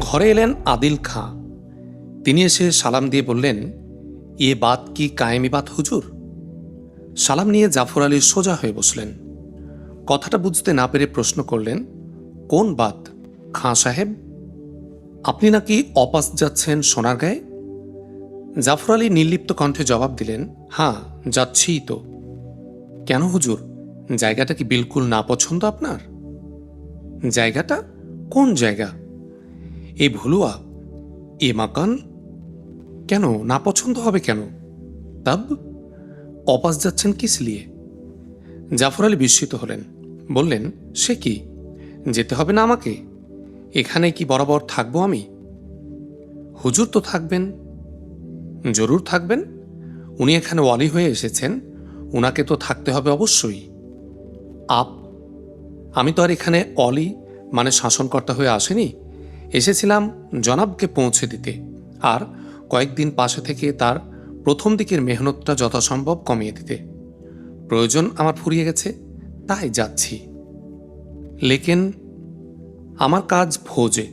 ঘরে এলেন আদিল খাঁ। তিনি এসে সালাম দিয়ে বললেন, এ বাত কি কায়েমি বাত, হুজুর? সালাম নিয়ে জাফর আলী সোজা হয়ে বসলেন। কথাটা বুঝতে না পেরে প্রশ্ন করলেন, কোন বাত? খাঁ সাহেব, আপনি নাকি অপাস যাচ্ছেন সোনার গায়ে? জাফর আলী নির্লিপ্ত কণ্ঠে জবাব দিলেন হ্যাঁ যাচ্ছিই তো। কেন হুজুর? জায়গাটা কি বিলকুল না পছন্দ আপনার? জায়গাটা? কোন জায়গা? এই ভুলুয়া, এ মাকান? কেন? না পছন্দ হবে কেন? তাব, অপাস যাচ্ছেন কিস লিয়ে? জাফর আলী বিস্মিত হলেন। বললেন, সে কি? যেতে হবে না আমাকে? এখানে কি বরাবর থাকব আমি? হুজুর তো থাকবেন। জরুর থাকবেন? উনি এখানে ওয়ালি হয়ে এসেছেন। উনাকে তো থাকতে হবে অবশ্যই। আপ, আমি তো আর এখানে অলি মানে শাসনকর্তা হয়ে আসেনি? এসেছিলাম জনাবকে পৌঁছে দিতে। আর কয়েকদিন পাশে থেকে তার প্রথম দিকের মেহনতটা যথাসম্ভব কমিয়ে দিতে। প্রয়োজন আমার ফুরিয়ে গেছে, তাই যাচ্ছি। লেকেন, আমার কাজ ফৌজে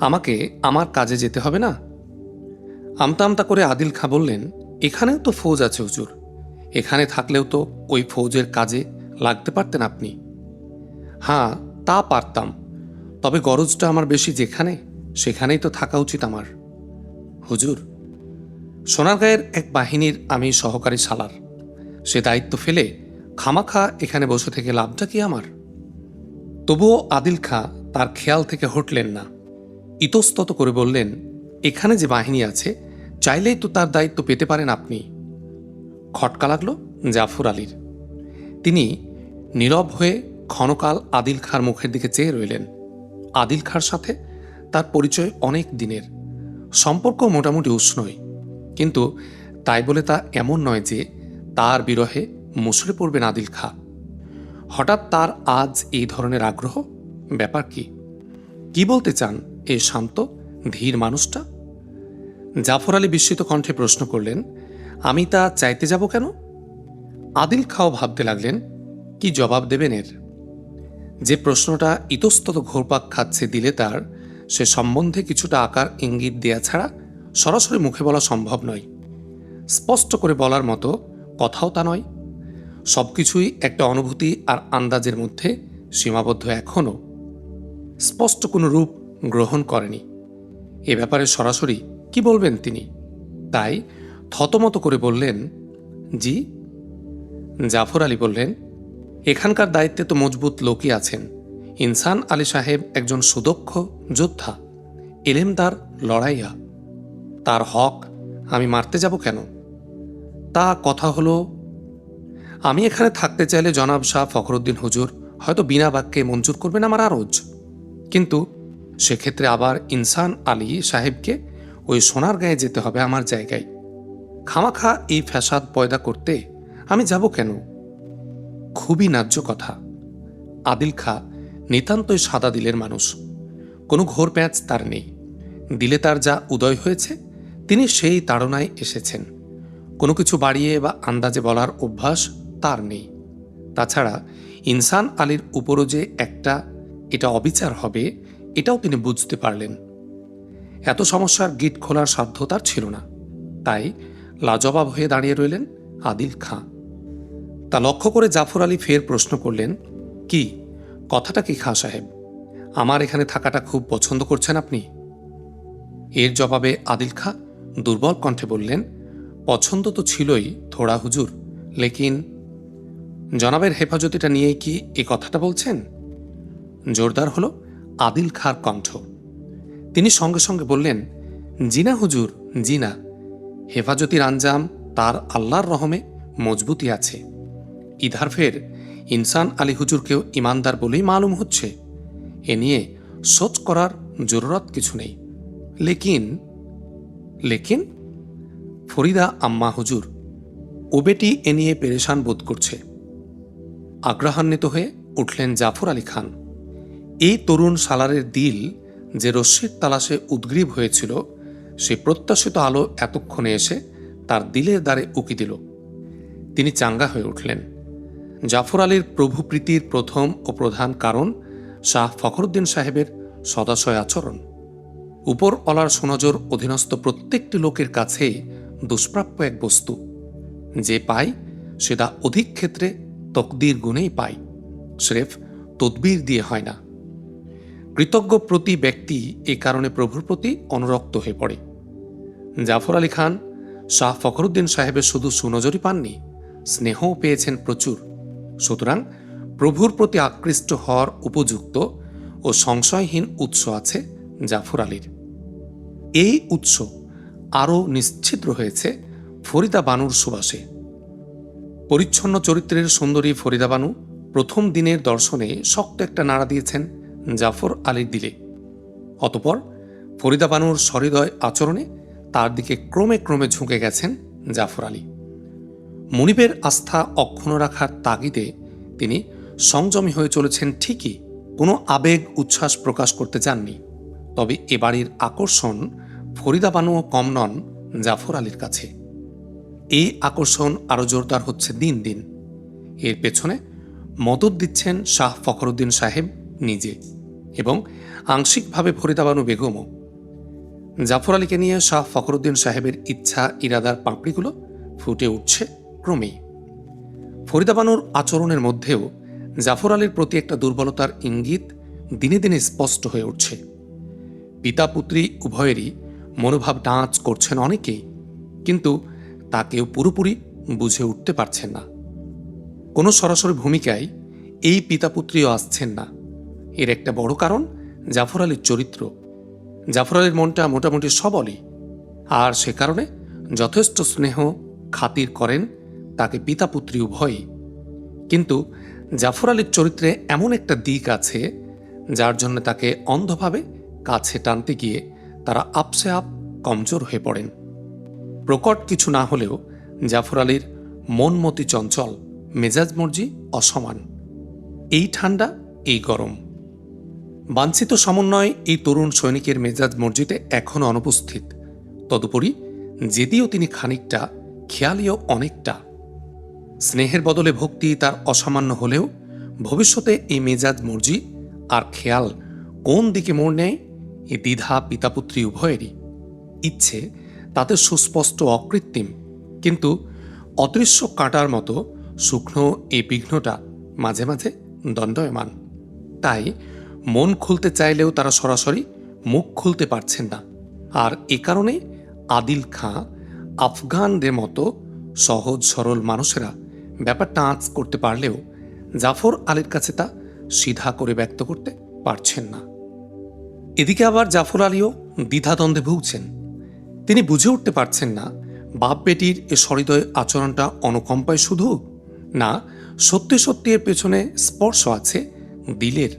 আমাকে আমার কাজে যেতে হবে না? আমতা আমতা করে আদিল খাঁ বললেন, এখানেও তো ফৌজ আছে হুজুর। এখানে থাকলেও তো ওই ফৌজের কাজে লাগতে পারতেন আপনি। হ্যাঁ তা পারতাম। তবে গরজটা আমার বেশি যেখানে, সেখানেই তো থাকা উচিত আমার। হুজুর সোনারগাঁয়ের এক বাহিনীর আমি সহকারী সালার সে দায়িত্ব ফেলে খামাখা এখানে বসে থেকে লাভটা কি আমার? তবুও আদিল খাঁ তার খেয়াল থেকে হটলেন না। ইতস্তত করে বললেন, এখানে যে বাহিনী আছে, চাইলেই তো তার দায়িত্ব পেতে পারেন আপনি। খটকা লাগল জাফর আলীর। তিনি নীরব হয়ে ক্ষণকাল আদিল খাঁর মুখের দিকে চেয়ে রইলেন। আদিল খাঁর সাথে তার পরিচয় অনেক দিনের। সম্পর্ক মোটামুটি উষ্ণই, কিন্তু তাই বলে তা এমন নয় যে তার বিরহে মুসড়ে পড়বেন আদিল খাঁ। হঠাৎ তার আজ এই ধরনের আগ্রহ? ব্যাপার কি? কি বলতে চান এই শান্ত, ধীর মানুষটা? জাফর আলী বিস্মিত কণ্ঠে প্রশ্ন করলেন, আমি তা চাইতে যাব কেন? আদিল খাও ভাবতে লাগলেন, কি জবাব দেবেন এর? যে প্রশ্নটা ইতস্তত ঘোরপাক খাচ্ছে দিলে তার, সে সম্বন্ধে কিছুটা আকার ইঙ্গিত দেয়া ছাড়া সরাসরি মুখে বলা সম্ভব নয়। স্পষ্ট করে বলার মতো কথাও তা নয়। সব কিছুই একটা অনুভূতি আর আন্দাজের মধ্যে সীমাবদ্ধ এখনও। স্পষ্ট কোনো রূপ গ্রহণ করেনি। এ ব্যাপারে সরাসরি কি বলবেন তিনি? তাই থতমত করে বললেন, জি। জাফর আলী বললেন এখানকার দায়িত্বে তো মজবুত লোকই আছেন। ইনসান আলী সাহেব একজন সুদক্ষ যোদ্ধা, এলেমদার লড়াইয়া। তার হক আমি মারতে যাব কেন? তা কথা হলো, আমি এখানে থাকতে চাইলে জনাব শাহ ফখরুদ্দিন হুজুর হয়তো বিনা বাক্যে মঞ্জুর করবেন আমার আরজ। কিন্তু সেক্ষেত্রে আবার ইনসান আলী সাহেবকে ওই সোনার গায়ে যেতে হবে আমার জায়গায়। খামাখা এই ফ্যাসাদ পয়দা করতে আমি যাব কেন? খুবই ন্যায্য কথা। আদিল খা নিতান্তই সাদা দিলের মানুষ। কোনো ঘোর প্যাঁচ তার নেই। দিলে তার যা উদয় হয়েছে, তিনি সেই তাড়নায় এসেছেন। কোনো কিছু বাড়িয়ে বা আন্দাজে বলার অভ্যাস তার নেই। তাছাড়া ইনসান আলীর উপরও যে একটা এটা অবিচার হবে এটাও তিনি বুঝতে পারলেন। এত সমস্যার গিট খোলার সাধ্য তার ছিল না। তাই লাজবাব হয়ে দাঁড়িয়ে রইলেন আদিল খাঁ। তা লক্ষ্য করে জাফর আলী ফের প্রশ্ন করলেন, কি? কথাটা কি খাঁ সাহেব? আমার এখানে থাকাটা খুব পছন্দ করছেন আপনি? এর জবাবে আদিল খাঁ দুর্বল কণ্ঠে বললেন, পছন্দ তো ছিলই, থোড়া হুজুর, লেকিন জনাবের হেফাজতিটা নিয়েই কি এ কথাটা বলছেন? জোরদার হলো আদিল খাঁর কণ্ঠ। তিনি সঙ্গে সঙ্গে বললেন, জিনা হুজুর, জিনা। হেফাজতির আঞ্জাম তার আল্লাহর রহমে মজবুতি আছে। ইধার ফের ইনসান আলী হুজুরকেও ইমানদার বলেই মালুম হচ্ছে। এ নিয়ে সোচ করার জরুরত কিছু নেই। লেকিন লেকিন? ফরিদা আম্মা হুজুর ও বেটি এ নিয়ে পেরেশান বোধ করছে। আগ্রহান্বিত হয়ে উঠলেন জাফর আলী খান। এই তরুণ সালারের দিল যে রশ্মির তালাশে উদ্গ্রীব হয়েছিল, সে প্রত্যাশিত আলো এতক্ষণে এসে তার দিলের দ্বারে উকি দিল। তিনি চাঙ্গা হয়ে উঠলেন। জাফর আলীর প্রভুপ্রীতির প্রথম ও প্রধান কারণ শাহ ফখরুদ্দিন সাহেবের সদাশয় আচরণ। উপর অলার সুনজর অধীনস্থ প্রত্যেকটি লোকের কাছে দুষ্প্রাপ্য এক বস্তু। যে পায় সেটা অধিক ক্ষেত্রে তকদির গুণেই পায়। স্রেফ তদবির দিয়ে হয় না। কৃতজ্ঞ প্রতি ব্যক্তি এ কারণে প্রভুর প্রতি অনুরক্ত হয়ে পড়ে। জাফর আলী খান, শাহ ফখরুদ্দিন সাহেবের শুধু সুনজরই পাননি, স্নেহও পেয়েছেন প্রচুর। সুতরাং প্রভুর প্রতি আকৃষ্ট হওয়ার উপযুক্ত ও সংশয়হীন উৎস আছে জাফর আলীর। এই উৎস আরও নিশ্চিদ্র হয়েছে ফরিদা বানুর সুবাসে। পরিচ্ছন্ন চরিত্রের সুন্দরী ফরিদা বানু প্রথম দিনের দর্শনে শক্ত একটা নাড়া দিয়েছেন জাফর আলীর দিলে। অতপর ফরিদা বানুর সহৃদয় আচরণে তার দিকে ক্রমে ক্রমে ঝুঁকে গেছেন জাফর আলী। মনিবের আস্থা অক্ষুণ্ণ রাখার তাগিদে তিনি সংযমী হয়ে চলেছেন ঠিকই, কোনো আবেগ উচ্ছ্বাস প্রকাশ করতে চাননি। তবে এ বাড়ির আকর্ষণ ফরিদা বানুও কম নন জাফর আলীর কাছে। এই আকর্ষণ আরও জোরদার হচ্ছে দিন দিন। এর পেছনে মদত দিচ্ছেন শাহ ফখরুদ্দিন সাহেব নিজে এবং আংশিকভাবে ফরিদাবানু বেগমও। জাফর আলীকে নিয়ে শাহ ফখরুদ্দিন সাহেবের ইচ্ছা, ইরাদার পাপড়িগুলো ফুটে উঠছে ক্রমেই। ফরিদা বানুর আচরণের মধ্যেও জাফর আলীর প্রতি একটা দুর্বলতার ইঙ্গিত দিনে দিনে স্পষ্ট হয়ে উঠছে। পিতা পুত্রী উভয়েরই মনোভাব ডাঁচ করছেন অনেকেই, কিন্তু তা কেউ পুরোপুরি বুঝে উঠতে পারছেন না। কোনো সরাসরি ভূমিকায় এই পিতা পুত্রীও আসছেন না। এর একটা বড় কারণ জাফর আলীর চরিত্র। জাফর আলীর মনটা মোটামুটি সবলই, আর সে কারণে যথেষ্ট স্নেহ খাতির করেন তাকে পিতা পুত্রী উভয়ই কিন্তু জাফর আলীর চরিত্রে এমন একটা দিক আছে, যার জন্য তাকে অন্ধভাবে কাছে টানতে গিয়ে তারা আপসে আপ কমজোর হয়ে পড়েন। প্রকট কিছু না হলেও জাফর আলীর মনমতি চঞ্চল, মেজাজ মর্জি অসমান। এই ঠান্ডা, এই গরম। বাঞ্ছিত সমন্বয় এই তরুণ সৈনিকের মেজাজ মর্জিতে এখনও অনুপস্থিত। তদুপরি যদিও তিনি খানিকটা, খেয়ালিও অনেকটা। স্নেহের বদলে ভক্তি তার অসামান্য হলেও ভবিষ্যতে এই মেজাজ, মর্জি আর খেয়াল কোন দিকে মোড় নেয় এ দ্বিধা পিতাপুত্রী উভয়েরই। ইচ্ছে তাতে সুস্পষ্ট অকৃত্রিম, কিন্তু অদৃশ্য কাঁটার মতো শুকনো এই বিঘ্নটা মাঝে মাঝে দণ্ডয়মান। তাই মন খুলতে চাইলেও তারা সরাসরি মুখ খুলতে পারছেন না। আর এ কারণে আদিল খাঁ, আফগানদের মতো সহজ সরল মানুষেরা ব্যাপারটা আঁচ করতে পারলেও জাফর আলীর কাছে তা সিধা করে ব্যক্ত করতে পারছেন না। এদিকে আবার জাফর আলীও দ্বিধাদ্বন্দ্বে ভুগছেন। তিনি বুঝে উঠতে পারছেন না, বাপ বেটির এ সহৃদয় আচরণটা অনুকম্পায় শুধু না, সত্যি সত্যি এর পেছনে স্পর্শ আছে দিলের,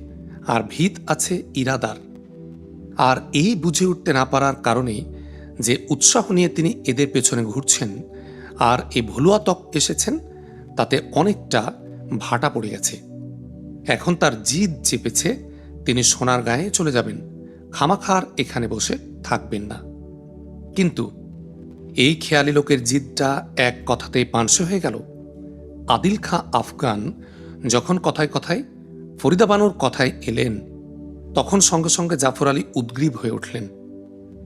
আর ভিত আছে ইরাদার। আর এই বুঝে উঠতে না পারার কারণেই যে উৎসাহ নিয়ে তিনি এদের পেছনে ঘুরছেন, আর এ ভুলুয়া তক এসেছেন তাতে অনেকটা ভাটা পড়ে গেছে। এখন তার জিদ চেপেছে, তিনি সোনার গায়ে চলে যাবেন, খামাখার এখানে বসে থাকবেন না। কিন্তু এই খেয়ালি লোকের জিদটা এক কথাতেই পানসে হয়ে গেল। আদিল খাঁ আফগান যখন কথায় কথায় ফরিদা বানুর কথায় এলেন, তখন সঙ্গে সঙ্গে জাফর আলী উদ্গ্রীব হয়ে উঠলেন।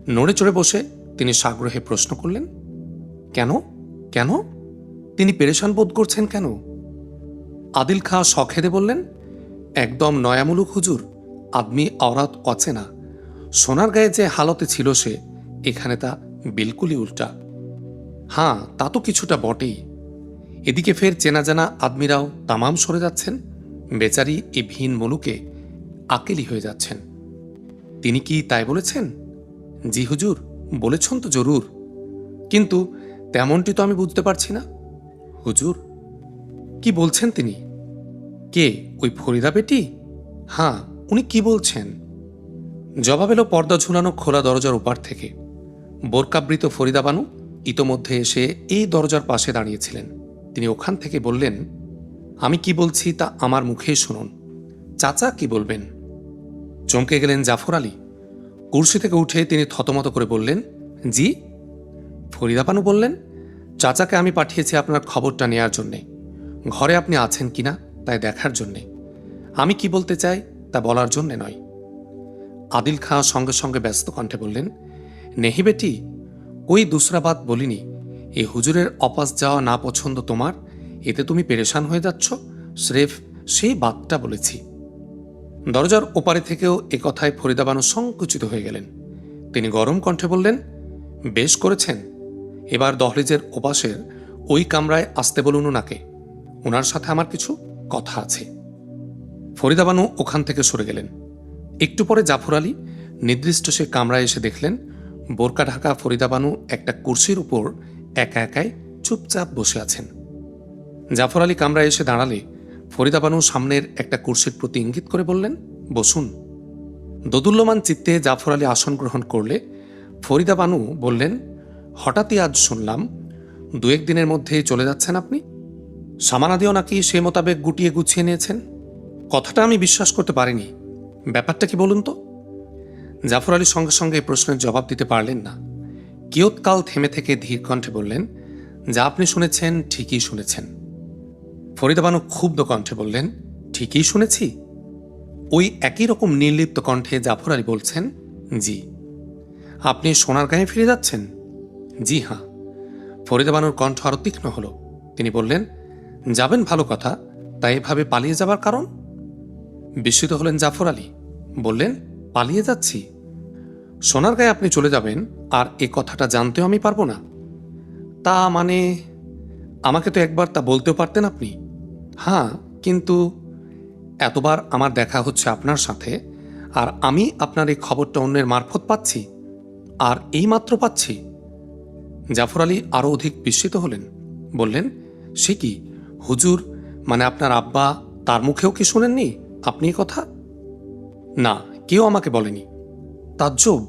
নড়ে চড়ে বসে তিনি সাগ্রহে প্রশ্ন করলেন, কেন? কেন? তিনি পেরেশান বোধ করছেন কেন? আদিল খাঁ শখেদে বললেন, একদম নয়ামুলুক হুজুর আদমি অরাত অচেনা। সোনার গায়ে যে হালতে ছিল সে, এখানে তা বিলকুলই উল্টা। হ্যাঁ তা তো কিছুটা বটেই। এদিকে ফের চেনা জানা আদমিরাও তামাম সরে যাচ্ছেন। বেচারি এ ভিন মলুকে আকেলি হয়ে যাচ্ছেন। তিনি কি তাই বলেছেন? জি হুজুর, বলেছেন তো জরুর। কিন্তু তেমনটি তো আমি বুঝতে পারছি না। হুজুর। কি বলছেন তিনি? কে, ওই ফরিদা বেটি? হ্যাঁ উনি কি বলছেন? জবাব এলো পর্দা ঝুলানো খোলা দরজার ওপার থেকে। বোরকাবৃত ফরিদা বানু ইতোমধ্যে এসে এই দরজার পাশে দাঁড়িয়েছিলেন। তিনি ওখান থেকে বললেন, আমি কি বলছি তা আমার মুখেই শুনুন। চাচা কি বলবেন? চমকে গেলেন জাফর আলী। কুর্সি থেকে উঠে তিনি থতমত করে বললেন, জি? ফরিদা বানু বললেন চাচাকে আমি পাঠিয়েছি আপনার খবরটা নেয়ার জন্যে। ঘরে আপনি আছেন কিনা তাই দেখার জন্যে। আমি কি বলতে চাই তা বলার জন্যে নয়। আদিল খাঁ সঙ্গে সঙ্গে ব্যস্ত কণ্ঠে বললেন, নেহি বেটি ওই দুসরা বাত বলিনি? এই হুজুরের অপাস যাওয়া না পছন্দ তোমার? এতে তুমি পেরেশান হয়ে যাচ্ছ? স্রেফ সেই বাতটা বলেছি। দরজার ওপারে থেকেও এ কথায় ফরিদা বানু সংকুচিত হয়ে গেলেন। তিনি গরম কণ্ঠে বললেন, বেশ করেছেন। এবার দহলিজের ওপাশের ওই কামরায় আসতে বলুন ওনাকে। ওনার সাথে আমার কিছু কথা আছে। ফরিদা বানু ওখান থেকে সরে গেলেন। একটু পরে জাফর আলী নির্দিষ্ট সে কামরায় এসে দেখলেন, বোরকা ঢাকা ফরিদা বানু একটা কুর্সির উপর একা একাই চুপচাপ বসে আছেন। জাফর আলী কামরায় এসে দাঁড়ালে ফরিদা বানু সামনের একটা কুর্সির প্রতি ইঙ্গিত করে বললেন, বসুন। দোদুল্যমান চিত্তে জাফর আলী আসন গ্রহণ করলে ফরিদা বানু বললেন হঠাৎই আজ শুনলাম দু দিনের মধ্যেই চলে যাচ্ছেন আপনি? সামানাদিও নাকি সে মোতাবেক গুটিয়ে গুছিয়ে নিয়েছেন? কথাটা আমি বিশ্বাস করতে পারিনি। ব্যাপারটা কি বলুন তো? জাফর আলীর সঙ্গে সঙ্গে এই প্রশ্নের জবাব দিতে পারলেন না। কিয়ৎকাল থেমে থেকে ধীর কণ্ঠে বললেন, যা আপনি শুনেছেন, ঠিকই শুনেছেন। ফরিদা বানু ক্ষুব্ধ কণ্ঠে বললেন, ঠিকই শুনেছি। ওই একই রকম নির্লিপ্ত কণ্ঠে জাফর আলী বলছেন, জি। আপনি সোনার গায়ে ফিরে যাচ্ছেন? জি হ্যাঁ। ফরিদা বানুর কণ্ঠ আরও তীক্ষ্ণ হল। তিনি বললেন, যাবেন ভালো কথা, তাই এভাবে পালিয়ে যাবার কারণ? বিস্মিত হলেন জাফর আলী। বললেন, পালিয়ে যাচ্ছি। সোনার গায়ে আপনি চলে যাবেন, আর এ কথাটা জানতেও আমি পারব না। তা মানে আমাকে তো একবার তা বলতেও পারতেন আপনি? হ্যাঁ কিন্তু এতবার আমার দেখা হচ্ছে আপনার সাথে, আর আমি আপনার এই খবরটা অন্যের মারফত পাচ্ছি, আর এই মাত্র পাচ্ছি। জাফর আলী আরও অধিক বিস্মিত হলেন। বললেন, সে কি? হুজুর মানে আপনার আব্বা তার মুখেও কি শুনেননি? আপনি কথা? না, কেউ আমাকে বলেনি। তাজ্জব,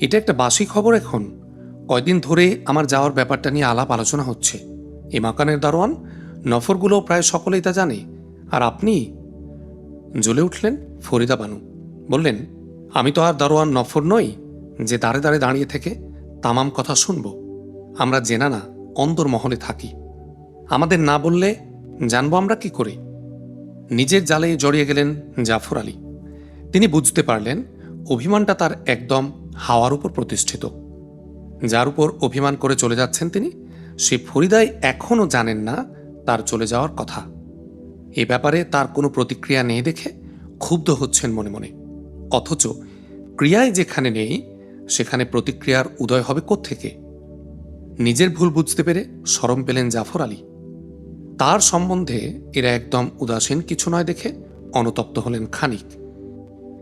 এটা একটা বাসি খবর এখন। কয়দিন ধরে আমার যাওয়ার ব্যাপারটা নিয়ে আলাপ আলোচনা হচ্ছে। এ মাকানের দারোয়ান নফরগুলো প্রায় সকলেই তা জানে। আর আপনি? জ্বলে উঠলেন ফরিদা বানু। বললেন, আমি তো আর দারোয়ান নফর নই, যে দাঁড়ে দাঁড়ে দাঁড়িয়ে থেকে তামাম কথা শুনব। আমরা জেনা না, অন্দর মহলে থাকি। আমাদের না বললে জানব আমরা কি করে? নিজের জালে জড়িয়ে গেলেন জাফর আলী। তিনি বুঝতে পারলেন, অভিমানটা তার একদম হাওয়ার উপর প্রতিষ্ঠিত। যার উপর অভিমান করে চলে যাচ্ছেন তিনি, সে ফরিদাই এখনও জানেন না তার চলে যাওয়ার কথা। এ ব্যাপারে তার কোনো প্রতিক্রিয়া নেই দেখে ক্ষুব্ধ হচ্ছেন মনে মনে। অথচ ক্রিয়ায় যেখানে নেই, সেখানে প্রতিক্রিয়ার উদয় হবে থেকে নিজের ভুল বুঝতে পেরে সরম পেলেন জাফর আলী। তার সম্বন্ধে এরা একদম উদাসীন কিছু নয় দেখে অনুতপ্ত হলেন খানিক।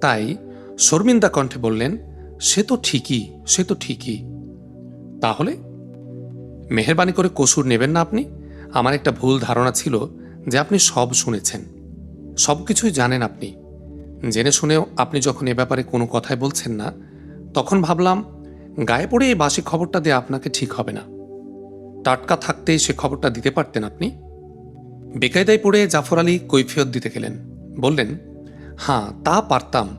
তাই শর্মিন্দা কণ্ঠে বললেন, সে তো ঠিকই, সে তো ঠিকই। তাহলে মেহরবানি করে কসুর নেবেন না আপনি? আমার একটা ভুল ধারণা ছিল যে আপনি সব শুনেছেন। সব কিছুই জানেন আপনি। জেনে শুনেও আপনি যখন এ ব্যাপারে কোনো কথাই বলছেন না, তখন ভাবলাম গায়ে পড়ে এই বাসি খবরটা দিয়ে আপনাকে ঠিক হবে না। টাটকা থাকতে সে খবরটা দিতে পারতেন আপনি। বেকায়দায় পড়ে জাফর আলী কৈফিয়ত দিতে গেলেন। বললেন হ্যাঁ তা পারতাম।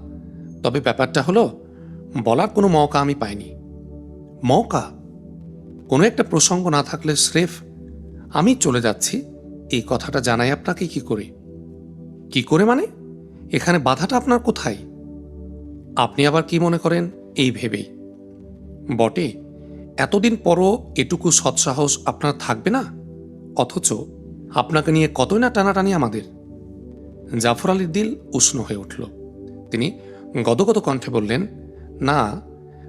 তবে ব্যাপারটা হলো, বলার কোনো মৌকা আমি পাইনি। মৌকা কোনো একটা প্রসঙ্গ না থাকলে স্রেফ আমি চলে যাচ্ছি। এই কথাটা জানাই আপনাকে কি করে? কি করে মানে? এখানে বাধাটা আপনার কোথায়? আপনি আবার কি মনে করেন? এই ভেবেই। বটে, এতদিন পরও এটুকু সৎসাহস আপনার থাকবে না? অথচ আপনাকে নিয়ে কতই না টানাটানি আমাদের। জাফর আলীর দিল উষ্ণ হয়ে উঠল। তিনি গদগদ কণ্ঠে বললেন, না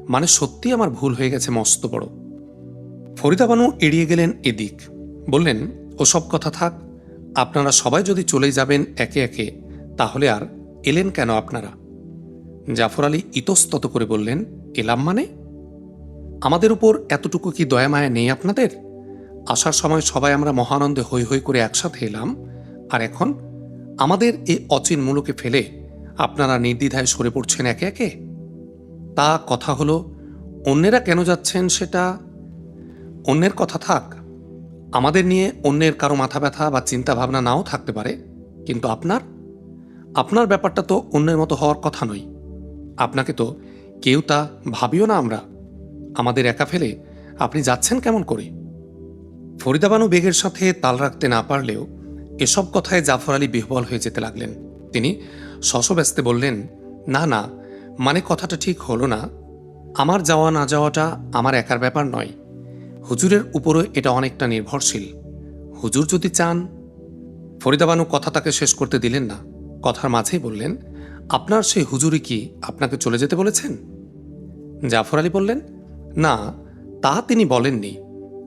মানে সত্যি আমার ভুল হয়ে গেছে মস্ত বড়। ফরিদা বানু এড়িয়ে গেলেন এদিক। বললেন, ওসব কথা থাক, আপনারা সবাই যদি চলেই যাবেন একে একে, তাহলে আর এলেন কেন আপনারা? জাফর আলী ইতস্তত করে বললেন, এলাম মানে? আমাদের উপর এতটুকু কি দয়া মায়া নেই আপনাদের? আসার সময় সবাই আমরা মহানন্দে হৈ হৈ করে একসাথে এলাম, আর এখন আমাদের এই অচিন মূলকে ফেলে আপনারা নির্দ্বিধায় সরে পড়ছেন একে একে? তা কথা হলো, অন্যেরা কেন যাচ্ছেন সেটা? অন্যের কথা থাক, আমাদের নিয়ে অন্যের কারও মাথা ব্যথা বা চিন্তা ভাবনা নাও থাকতে পারে, কিন্তু আপনার? আপনার ব্যাপারটা তো অন্যের মতো হওয়ার কথা নয়। আপনাকে তো কেউ তা ভাবিও না আমরা। আমাদের একা ফেলে আপনি যাচ্ছেন কেমন করে? ফরিদাবানু বেগের সাথে তাল রাখতে না পারলেও এসব কথায় জাফর আলী বিহবল হয়ে যেতে লাগলেন। তিনি শশব্যস্তে বললেন, না না মানে কথাটা ঠিক হলো না। আমার যাওয়া না যাওয়াটা আমার একার ব্যাপার নয়। হুজুরের উপরও এটা অনেকটা নির্ভরশীল। হুজুর যদি চান ফরিদাবানু কথা তাকে শেষ করতে দিলেন না। কথার মাঝেই বললেন, আপনার সেই হুজুরি কি আপনাকে চলে যেতে বলেছেন? জাফর আলী বললেন না, তা তিনি বলেননি,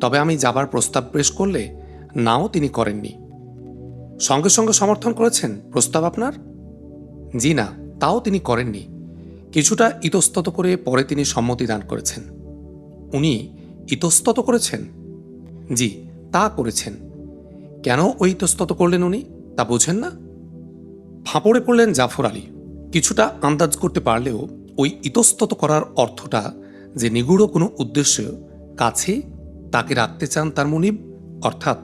তবে আমি যাবার প্রস্তাব পেশ করলে নাও তিনি করেননি। সঙ্গে সঙ্গে সমর্থন করেছেন, প্রস্তাব আপনার? জি না, তাও তিনি করেননি। কিছুটা ইতস্তত করে পরে তিনি সম্মতি দান করেছেন। উনি ইতস্তত করেছেন? জি, তা করেছেন। কেন ওই ইতস্তত করলেন উনি, তা বোঝেন না? ফাঁপড়ে পড়লেন জাফর আলী। কিছুটা আন্দাজ করতে পারলেও ওই ইতস্তত করার অর্থটা যে নিগুড় কোনো উদ্দেশ্য কাছে তাকে রাখতে চান তার মনিব, অর্থাৎ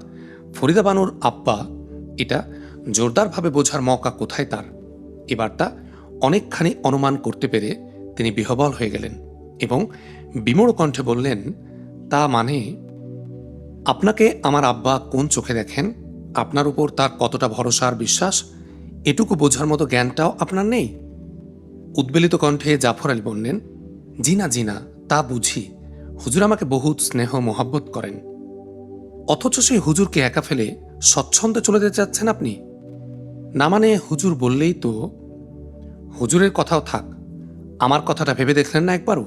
ফরিদা বানুর আব্বা, এটা জোরদারভাবে বোঝার মকা কোথায় তার? এবারটা অনেকখানি অনুমান করতে পেরে তিনি বিহবল হয়ে গেলেন এবং বিমোড় কণ্ঠে বললেন, তা মানে আপনাকে আমার আব্বা কোন চোখে দেখেন? আপনার উপর তার কতটা ভরসা আর বিশ্বাস? এটুকু বোঝার মতো জ্ঞানটাও আপনার নেই? উদ্বেলিত কণ্ঠে জাফর আলী বললেন, জি না জি না। তা বুঝি হুজুর আমাকে বহুত স্নেহ, মোহাব্বত করেন। অথচ সেই হুজুরকে একা ফেলে স্বচ্ছন্দে চলে যেতে চাচ্ছেন আপনি? না মানে হুজুর বললেই তো, হুজুরের কথাও থাক, আমার কথাটা ভেবে দেখলেন না একবারও?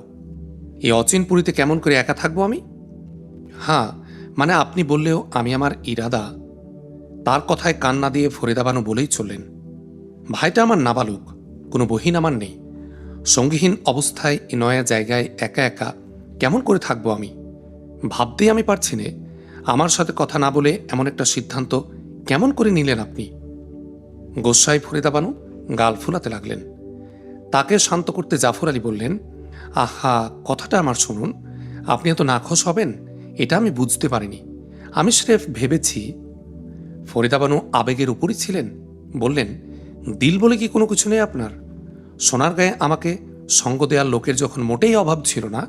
এই অচিন পুরীতে কেমন করে একা থাকব আমি? হ্যাঁ মানে আপনি বললেও আমি আমার ইরাদা, তার কথায় কান্না দিয়ে ফরিদাবানু বলেই চললেন। ভাইটা আমার নাবালুক, কোনো বহিন আমার নেই। সঙ্গীহীন অবস্থায় নয়া জায়গায় একা একা কেমন করে থাকব আমি? ভাবতেই আমি পারছি নে। আমার সাথে কথা না বলে এমন একটা সিদ্ধান্ত কেমন করে নিলেন আপনি? গোসাই ফরিদাবানু গাল ফুলাতে লাগলেন। তাকে শান্ত করতে জাফর আলী বললেন, আহা, কথাটা আমার শুনুন। আপনি এত নাখোশ হবেন? এটা আমি বুঝতে পারিনি। আমি স্রেফ ভেবেছি ফরিদাবানু আবেগের উপরই ছিলেন। বললেন, দিল বলে কি কোনো কিছু নেই আপনার? সোনার গায়ে আমাকে সঙ্গ দেওয়ার লোকের যখন মোটেই অভাব ছিল না,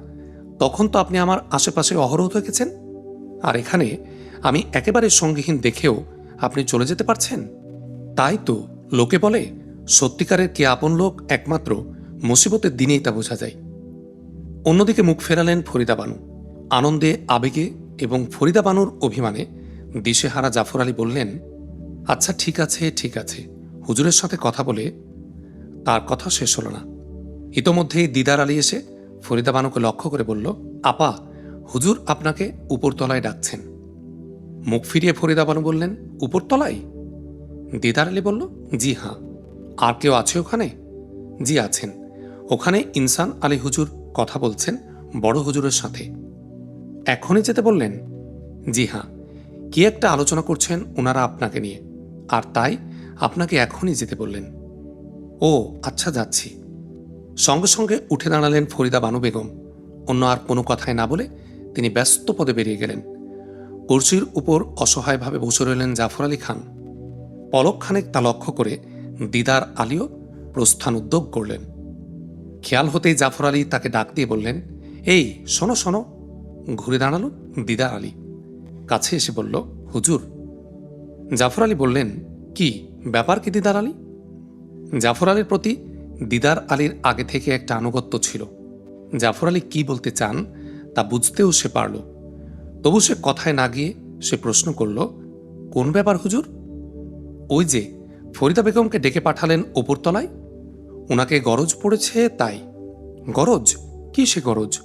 তখন তো আপনি আমার আশেপাশে অহরহ থেকেছেন আর এখানে আমি একেবারে সঙ্গীহীন দেখেও আপনি চলে যেতে পারছেন? তাই তো লোকে বলে, সত্যিকারের কে আপন লোক একমাত্র মুসিবতের দিনেই তা বোঝা যায়। অন্যদিকে মুখ ফেরালেন ফরিদা বানু। আনন্দে, আবেগে এবং ফরিদা বানুর অভিমানে দিশেহারা জাফর আলী বললেন আচ্ছা ঠিক আছে ঠিক আছে। হুজুরের সাথে কথা বলে তার কথা শেষ হলো না। ইতোমধ্যেই দিদার আলী এসে ফরিদা বানুকে লক্ষ্য করে বলল, আপা, হুজুর আপনাকে উপরতলায় ডাকছেন। মুখ ফিরিয়ে ফরিদা বানু বললেন, উপরতলায়? দিদার আলী বলল, জি হ্যাঁ আর কেউ আছে ওখানে? জি, আছেন। ওখানে ইনসান আলী হুজুর কথা বলছেন বড় হুজুরের সাথে। এখনই যেতে বললেন? জি হ্যাঁ কি একটা আলোচনা করছেন ওনারা আপনাকে নিয়ে। আর তাই আপনাকে এখনই যেতে বললেন। ও আচ্ছা যাচ্ছি। সঙ্গে সঙ্গে উঠে দাঁড়ালেন ফরিদা বানু বেগম। অন্য আর কোনো কথায় না বলে তিনি ব্যস্ত পদে বেরিয়ে গেলেন। কুর্সির উপর অসহায়ভাবে বসে রইলেন জাফর আলী খান। পলক পলকখানেক তা লক্ষ্য করে দিদার আলীও প্রস্থান উদ্যোগ করলেন। খেয়াল হতেই জাফর আলী তাকে ডাক দিয়ে বললেন, এই, শোনো শোনো। ঘুরে দাঁড়াল দিদার আলী। কাছে এসে বলল, হুজুর। জাফর আলী বললেন, কি, ব্যাপার কি দিদার আলী? জাফর আলীর প্রতি দিদার আলীর আগে থেকে একটা আনুগত্য ছিল। জাফর আলী কি বলতে চান তা বুঝতেও সে পারল। তবু সে কথায় না গিয়ে সে প্রশ্ন করল, কোন ব্যাপার হুজুর? ওই যে, ফরিদা বেগমকে ডেকে পাঠালেন ওপরতলায়। ওনাকে গরজ পড়েছে তাই। গরজ? কি সে গরজ?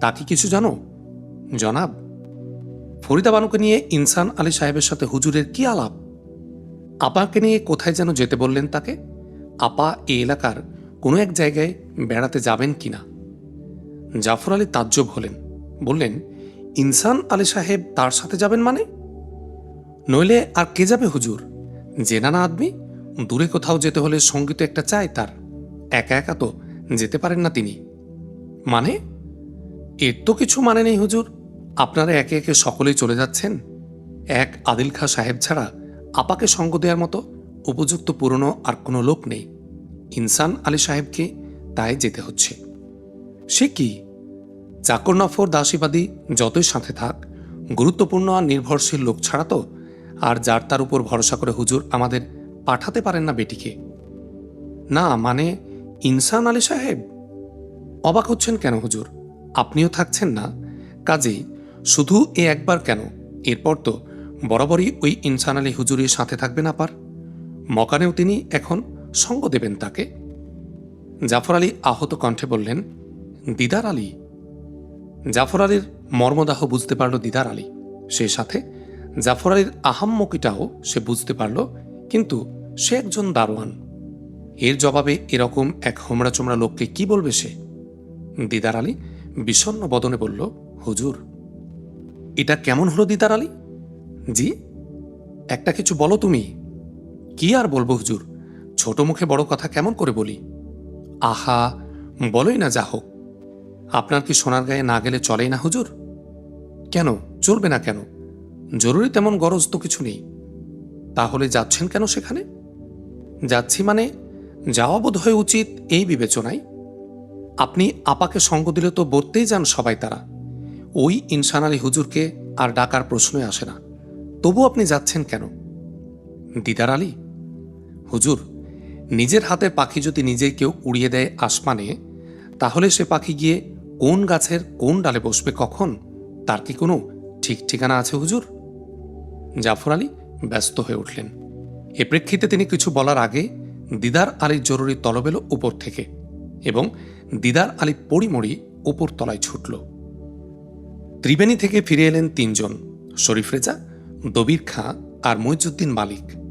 তা কি কিছু জানো? জনাব, ফরিদা বানুকে নিয়ে ইনসান আলী সাহেবের সাথে হুজুরের কি আলাপ? আপাকে নিয়ে কোথায় যেন যেতে বললেন তাকে? আপা এ এলাকার কোনো এক জায়গায় বেড়াতে যাবেন কিনা জাফর আলী তাজ্জব হলেন, বললেন, ইনসান আলী সাহেব তার সাথে যাবেন মানে? নইলে আর কে যাবে হুজুর? জেনা না আদমি দূরে কোথাও যেতে হলে সংগীত একটা চাই তার, একা একা তো যেতে পারেন না তিনি। মানে? এর তো কিছু মানে নেই হুজুর, আপনারা একে একে সকলেই চলে যাচ্ছেন। এক আদিল খা সাহেব ছাড়া আপাকে সঙ্গ দেওয়ার মতো উপযুক্ত পুরনো আর কোনো লোক নেই। ইনসান আলী সাহেবকে তাই যেতে হচ্ছে। সে কি? চাকর নফর দাসীবাদী যতই সাথে থাক, গুরুত্বপূর্ণ আর নির্ভরশীল লোক ছাড়া তো আর যার তার উপর ভরসা করে হুজুর আমাদের পাঠাতে পারেন না বেটিকে। না মানে ইনসান আলী সাহেব? অবাক হচ্ছেন কেন হুজুর? আপনিও থাকছেন না? কাজেই শুধু এ একবার কেন? এরপর তো বরাবরই ওই ইনসান আলী হুজুরের সাথে থাকবেন আপার। মকানেও তিনি এখন সঙ্গ দেবেন তাকে? জাফর আলী আহত কণ্ঠে বললেন, দিদার আলী? জাফর আলীর মর্মদাহ বুঝতে পারল দিদার আলী। সেই সাথে জাফর আলীর আহাম্মকিটাও সে বুঝতে পারল, কিন্তু সে একজন দারোয়ান। এর জবাবে এরকম এক হোমড়া চোমড়া লোককে কি বলবে সে? দিদার আলী বিষণ্ণ বদনে বলল, হুজুর, এটা কেমন হলো দিদার আলী? জি, একটা কিছু বলো তুমি। কি আর বলব হুজুর? ছোট মুখে বড় কথা কেমন করে বলি? আহা, বলোই না যা হোক। আপনার কি সোনার গায়ে না গেলে চলেই না হুজুর? কেন? চলবে না কেন? জরুরি তেমন গরজ তো কিছু নেই। তাহলে যাচ্ছেন কেন সেখানে? যাচ্ছি মানে যাওয়া বোধ হয় উচিত এই বিবেচনায়। আপনি আপাকে সঙ্গ দিলে তো বলতেই যান সবাই তারা। ওই ইনসান আলী হুজুরকে আর ডাকার প্রশ্নই আসে না। তবু আপনি যাচ্ছেন কেন? দিদার আলী? হুজুর নিজের হাতে পাখি যদি নিজেই কেউ উড়িয়ে দেয় আসমানে, তাহলে সে পাখি গিয়ে কোন গাছের কোন ডালে বসবে কখন? তার কি কোনো ঠিক ঠিকানা আছে হুজুর? জাফর আলী ব্যস্ত হয়ে উঠলেন। এ প্রেক্ষিতে তিনি কিছু বলার আগে দিদার আলীর জরুরি তলব এলো উপর থেকে এবং দিদার আলী পড়িমড়ি উপর তলায় ছুটল। ত্রিবেণী থেকে ফিরে এলেন তিনজন, শরীফ রেজা, দবির খাঁ আর মইজুদ্দিন মালিক।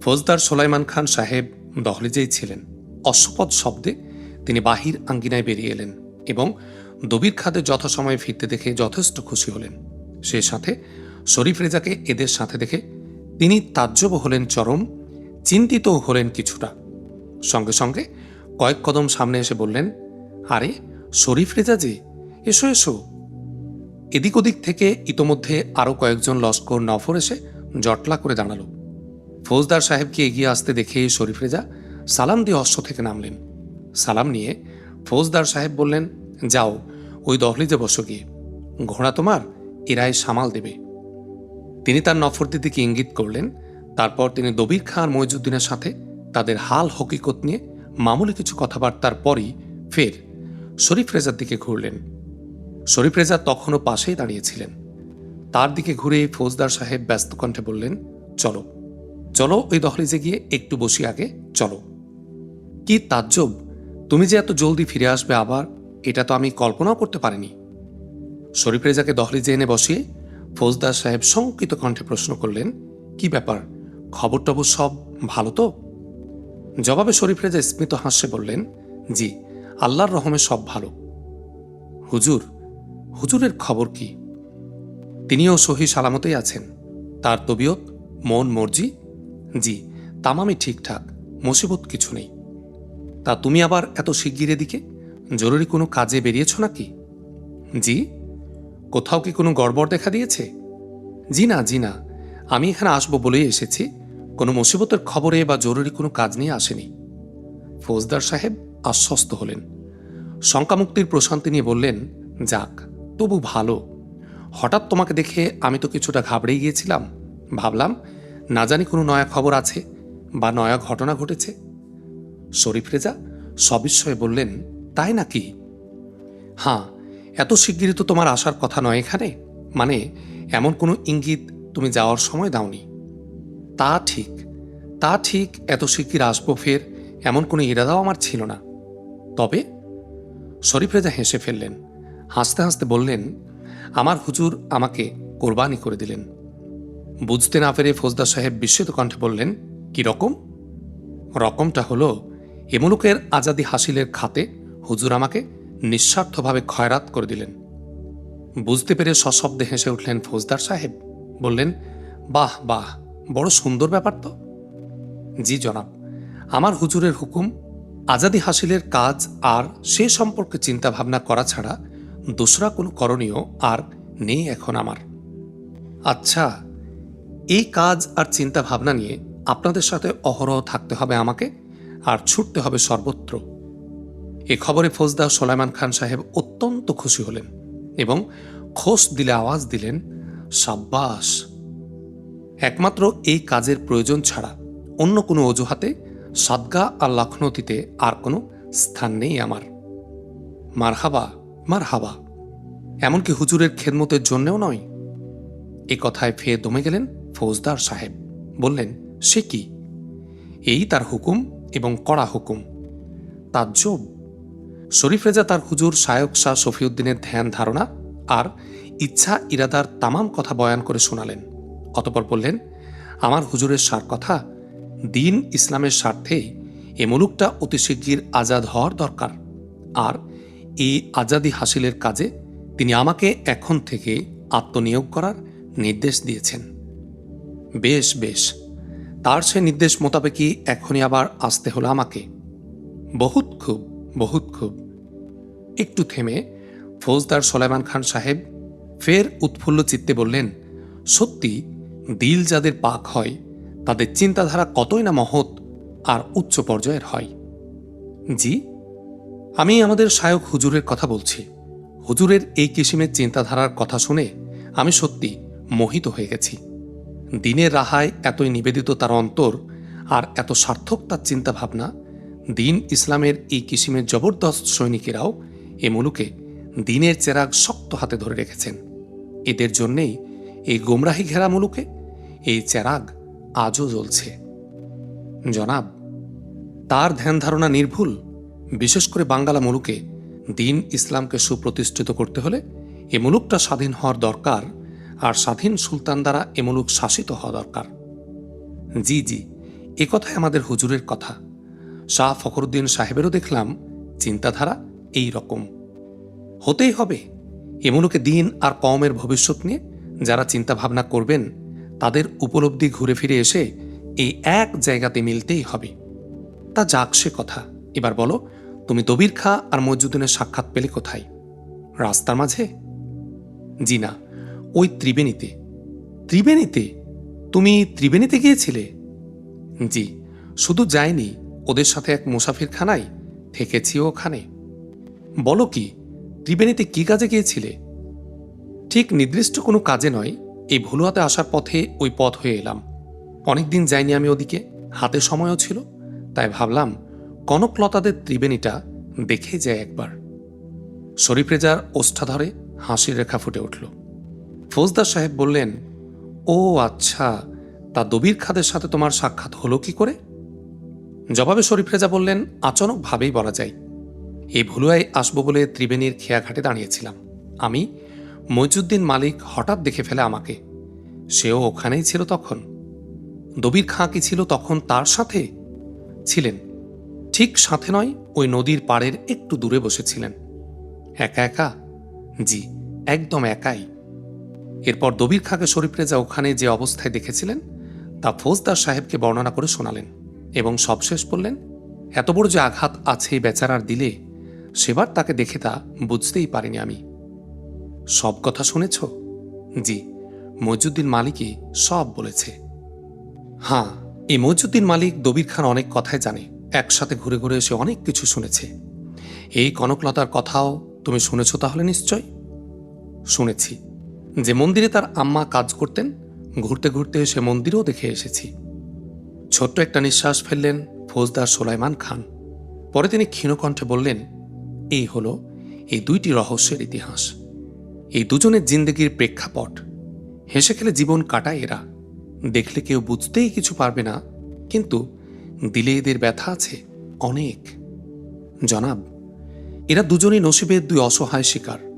ফৌজদার সোলাইমান খান সাহেব দহলিজেই ছিলেন অশ্বপদ শব্দে তিনি বাহির আঙ্গিনায় বেরিয়ে এলেন এবং দবির খাদের যথাসময়ে ফিরতে দেখে যথেষ্ট খুশি হলেন। সে সাথে শরীফ রেজাকে এদের সাথে দেখে তিনি তাজ্জব হলেন চরম, চিন্তিত হলেন কিছুটা। সঙ্গে সঙ্গে কয়েক কদম সামনে এসে বললেন, আরে, শরীফ রেজা যে, এসো এসো। এদিক ওদিক থেকে ইতোমধ্যে আরও কয়েকজন লস্কর নফর এসে জটলা করে দাঁড়াল। ফৌজদার সাহেবকে এগিয়ে আসতে দেখে শরীফ রেজা সালাম দিয়ে অশ্ব থেকে নামলেন। সালাম নিয়ে ফৌজদার সাহেব বললেন, যাও, ওই দহলিজে বসো গিয়ে। ঘোড়া তোমার, এরাই সামাল দেবে। তিনি তার নফরদের দিকে ইঙ্গিত করলেন। তারপর তিনি দবির খাঁ আর মইজুদ্দিনের সাথে তাদের হাল হকিকত নিয়ে মামুলি কিছু কথাবার্তার পরই ফের শরীফ রেজার দিকে ঘুরলেন। শরীফ রেজা তখনও পাশেই দাঁড়িয়েছিলেন। তার দিকে ঘুরে ফৌজদার সাহেব ব্যস্ত কণ্ঠে বললেন, চলো। চলো ওই দহলিজে গিয়ে একটু বসি আগে, চলো। কি তাজ্জব, তুমি যে এত জলদি ফিরে আসবে আবার, এটা তো আমি কল্পনাও করতে পারিনি। শরীফ রেজাকে দহলিজে এনে বসিয়ে ফৌজদার সাহেব শঙ্কিত কণ্ঠে প্রশ্ন করলেন, কি ব্যাপার খবর টবর সব ভালো তো? জবাবে শরীফ রেজা স্মিত হাস্যে বললেন, জি, আল্লাহর রহমে সব ভালো। হুজুর, হুজুরের খবর কি? তিনিও সহি সালামতেই আছেন। তার তবিয়ত, মন, মর্জি জি তামামি ঠিকঠাক, মুসিবত কিছু নেই। তা তুমি আবার এত শিগগির এদিকে? জরুরি কোনো কাজে বেরিয়েছ নাকি? জি, কোথাও কি কোনো গড়বড় দেখা দিয়েছে? জি না জি না, আমি এখানে আসব বলেই এসেছি। কোনো মুসিবতের খবরে বা জরুরি কোনো কাজ নিয়ে আসেনি। ফৌজদার সাহেব আশ্বস্ত হলেন। শঙ্কামুক্তির প্রশান্তি নিয়ে বললেন, যাক, তবু ভালো। হঠাৎ তোমাকে দেখে আমি তো কিছুটা ঘাবড়ে গিয়েছিলাম। ভাবলাম না জানি কোনো নয়া খবর আছে বা নয়া ঘটনা ঘটেছে? শরীফ রেজা সবিস্ময়ে বললেন, তাই নাকি? হ্যাঁ এত শিগগিরই তো তোমার আসার কথা নয় এখানে। মানে এমন কোনো ইঙ্গিত তুমি যাওয়ার সময় দাওনি। তা ঠিক তা ঠিক, এত শিগগির আসব ফের, এমন কোনো ইরাদাও আমার ছিল না। তবে? শরীফ রেজা হেসে ফেললেন, হাসতে হাসতে বললেন, আমার হুজুর আমাকে কোরবানি করে দিলেন। বুঝতে না পেরে ফৌজদার সাহেব বিস্মিত কণ্ঠে বললেন, কি রকম? রকমটা হলো এমুলুকের আজাদি হাসিলের খাতে হুজুর আমাকে নিঃস্বার্থভাবে খয়রাত করে দিলেন। বুঝতে পেরে সশব্দে হেসে উঠলেন ফৌজদার সাহেব। বললেন, বাহ বাহ, বড় সুন্দর ব্যাপার তো। জি জনাব, আমার হুজুরের হুকুম, আজাদি হাসিলের কাজ আর সে সম্পর্কে চিন্তা ভাবনা করা ছাড়া দোসরা কোনো করণীয় আর নেই এখন আমার। আচ্ছা এই কাজ আর চিন্তা ভাবনা নিয়ে আপনাদের সাথে অহরহ থাকতে হবে আমাকে আর ছুটতে হবে সর্বত্র। এ খবরে ফৌজদা সোলাইমান খান সাহেব অত্যন্ত খুশি হলেন এবং খোস দিলে আওয়াজ দিলেন, সাব্বাস, একমাত্র এই কাজের প্রয়োজন ছাড়া অন্য কোনো অজুহাতে সাদগা আর লখনৌতিতে আর কোনো স্থান নেই আমার। মার হাবা মার হাবা এমনকি হুজুরের খেদমতের জন্যেও নয়। এ কথায় ফের দমে গেলেন ফৌজদার সাহেব। বললেন, সে কি? এই তার হুকুম এবং কড়া হুকুম। তাজ্জব। শরীফ রেজা তার হুজুর শায়ক শাহ শফিউদ্দিনের ধ্যান ধারণা আর ইচ্ছা ইরাদার তামাম কথা বয়ান করে শোনালেন। অতপর বললেন, আমার হুজুরের সার কথা, দিন ইসলামের স্বার্থেই এ মুলুকটা অতি শিগগির আজাদ হওয়ার দরকার। আর এই আজাদি হাসিলের কাজে তিনি আমাকে এখন থেকে আত্মনিয়োগ করার নির্দেশ দিয়েছেন। বেশ বেশ। তার সে নির্দেশ মোতাবেকই এখনই আবার আসতে হলো আমাকে। বহুত খুব বহুত খুব। একটু থেমে ফৌজদার সোলাইমান খান সাহেব ফের উৎফুল্ল চিত্তে বললেন, সত্যি, দিল যাদের পাক হয়, তাদের চিন্তাধারা কতই না মহৎ আর উচ্চ পর্যায়ের হয়। জি, আমি আমাদের শায়ক হুজুরের কথা বলছি। হুজুরের এই কিসিমের চিন্তাধারার কথা শুনে আমি সত্যি মোহিত হয়ে গেছি। দিনের রাহায় এতই নিবেদিত তার অন্তর আর এত সার্থক তার চিন্তাভাবনা, দিন ইসলামের এই কিসিমের জবরদস্ত সৈনিকেরাও এ মুলুকে দিনের চেরাগ শক্ত হাতে ধরে রেখেছেন। এদের জন্যেই এই গোমরাহি ঘেরা মুলুকে এই চেরাগ আজও জ্বলছে। জনাব, তার ধ্যান ধারণা নির্ভুল। বিশেষ করে বাঙ্গালা মুলুকে দিন ইসলামকে সুপ্রতিষ্ঠিত করতে হলে এ মুলুকটা স্বাধীন হওয়ার দরকার আর স্বাধীন সুলতান দ্বারা এ মুলুক শাসিত হওয়া দরকার। জি জি, এ কথাই আমাদের হুজুরের কথা। শাহ ফখরুদ্দিন সাহেবেরও দেখলাম চিন্তাধারা এই রকম। হতেই হবে, এ মুলুকে দিন আর কমের ভবিষ্যৎ নিয়ে যারা চিন্তা ভাবনা করবেন, তাদের উপলব্ধি ঘুরে ফিরে এসে এই এক জায়গাতে মিলতেই হবে। তা যাক সে কথা, এবার বলো, তুমি দবির খা আর মজুদ্দিনের সাক্ষাৎ পেলে কোথায়? রাস্তার মাঝে? জি না। ওই ত্রিবেণীতে। ত্রিবেণীতে? তুমি ত্রিবেণীতে গিয়েছিলে? জি, শুধু যাইনি, ওদের সাথে এক মুসাফিরখানায় থেকেছি ওখানে। বলো কি, ত্রিবেণীতে কি কাজে গিয়েছিলে? ঠিক নির্দিষ্ট কোনো কাজে নয়, এই ভুলুয়াতে আসার পথে ওই পথ হয়ে এলাম। অনেকদিন যাইনি আমি ওদিকে, হাতে সময়ও ছিল, তাই ভাবলাম কনকলতাদের ত্রিবেণীটা দেখে যায় একবার। শরীফ রেজার ওষ্ঠাধরে হাসির রেখা ফুটে উঠল। ফৌজদার সাহেব বললেন, ও আচ্ছা তা দবির খাদের সাথে তোমার সাক্ষাৎ হলো কি করে? জবাবে শরীফ রেজা বললেন আচমকভাবেই বলা যায়। এই ভুলুয়ায় আসব বলে ত্রিবেণীর খেয়াঘাটে দাঁড়িয়েছিলাম। আমি মইজুদ্দিন মালিক হঠাৎ দেখে ফেলে আমাকে। সেও ওখানেই ছিল তখন। দবির খাঁ কি ছিল তখন তার সাথে? ছিলেন। ঠিক সাথে নয়, ওই নদীর পাড়ের একটু দূরে বসেছিলেন। একা একা? জি, একদম একাই। এরপর দবির খাঁকে শরীফ রেজা ওখানে যে অবস্থায় দেখেছিলেন, তা ফৌজদার সাহেবকে বর্ণনা করে শোনালেন এবং সবশেষ বললেন, এত বড় যে আঘাত আছে বেচারার দিলে, সেবার তাকে দেখে তা বুঝতেই পারিনি আমি। সব কথা শুনেছ? জি মজুদ্দিন মালিকই সব বলেছে। হ্যাঁ এই মজুদ্দিন মালিক দবির খান অনেক কথাই জানে, একসাথে ঘুরে ঘুরে এসে অনেক কিছু শুনেছে। এই কনকলতার কথাও তুমি শুনেছ তাহলে নিশ্চয়? শুনেছি। যে মন্দিরে তার আম্মা কাজ করতেন, ঘুরতে ঘুরতে সে মন্দিরও দেখে এসেছি। ছোট্ট একটা নিঃশ্বাস ফেললেন ফৌজদার সোলাইমান খান। পরে তিনি ক্ষীণকণ্ঠে বললেন, এই হলো এই দুইটি রহস্যের ইতিহাস। এই দুজনের জিন্দগির প্রেক্ষাপট। হেসে খেলে জীবন কাটায় এরা। দেখলে কেউ বুঝতেই কিছু পারবে না, কিন্তু দিলে এদের ব্যথা আছে অনেক। জনাব, এরা দুজনই নসিবের দুই অসহায় শিকার।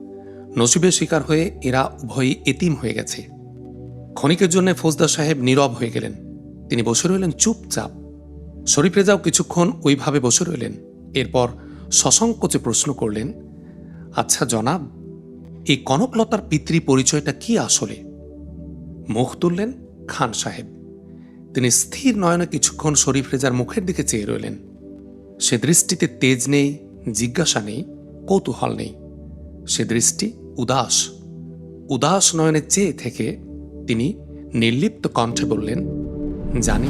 নসিবের শিকার হয়ে এরা উভয়ই এতিম হয়ে গেছে। ক্ষণিকের জন্য ফৌজদার সাহেব নীরব হয়ে গেলেন। তিনি বসে রইলেন চুপচাপ। শরীফ রেজাও কিছুক্ষণ ওইভাবে বসে রইলেন। এরপর সসংকোচে প্রশ্ন করলেন আচ্ছা জনাব, এই কনকলতার পিতৃ পরিচয়টা কি আসলে? মুখ তুললেন খান সাহেব। তিনি স্থির নয়নে কিছুক্ষণ শরীফ রেজার মুখের দিকে চেয়ে রইলেন। সে দৃষ্টিতে তেজ নেই, জিজ্ঞাসা নেই, কৌতূহল নেই। সে দৃষ্টি উদাস। উদাস নয়নের চেয়ে থেকে তিনি নির্লিপ্ত কণ্ঠে বললেন জানি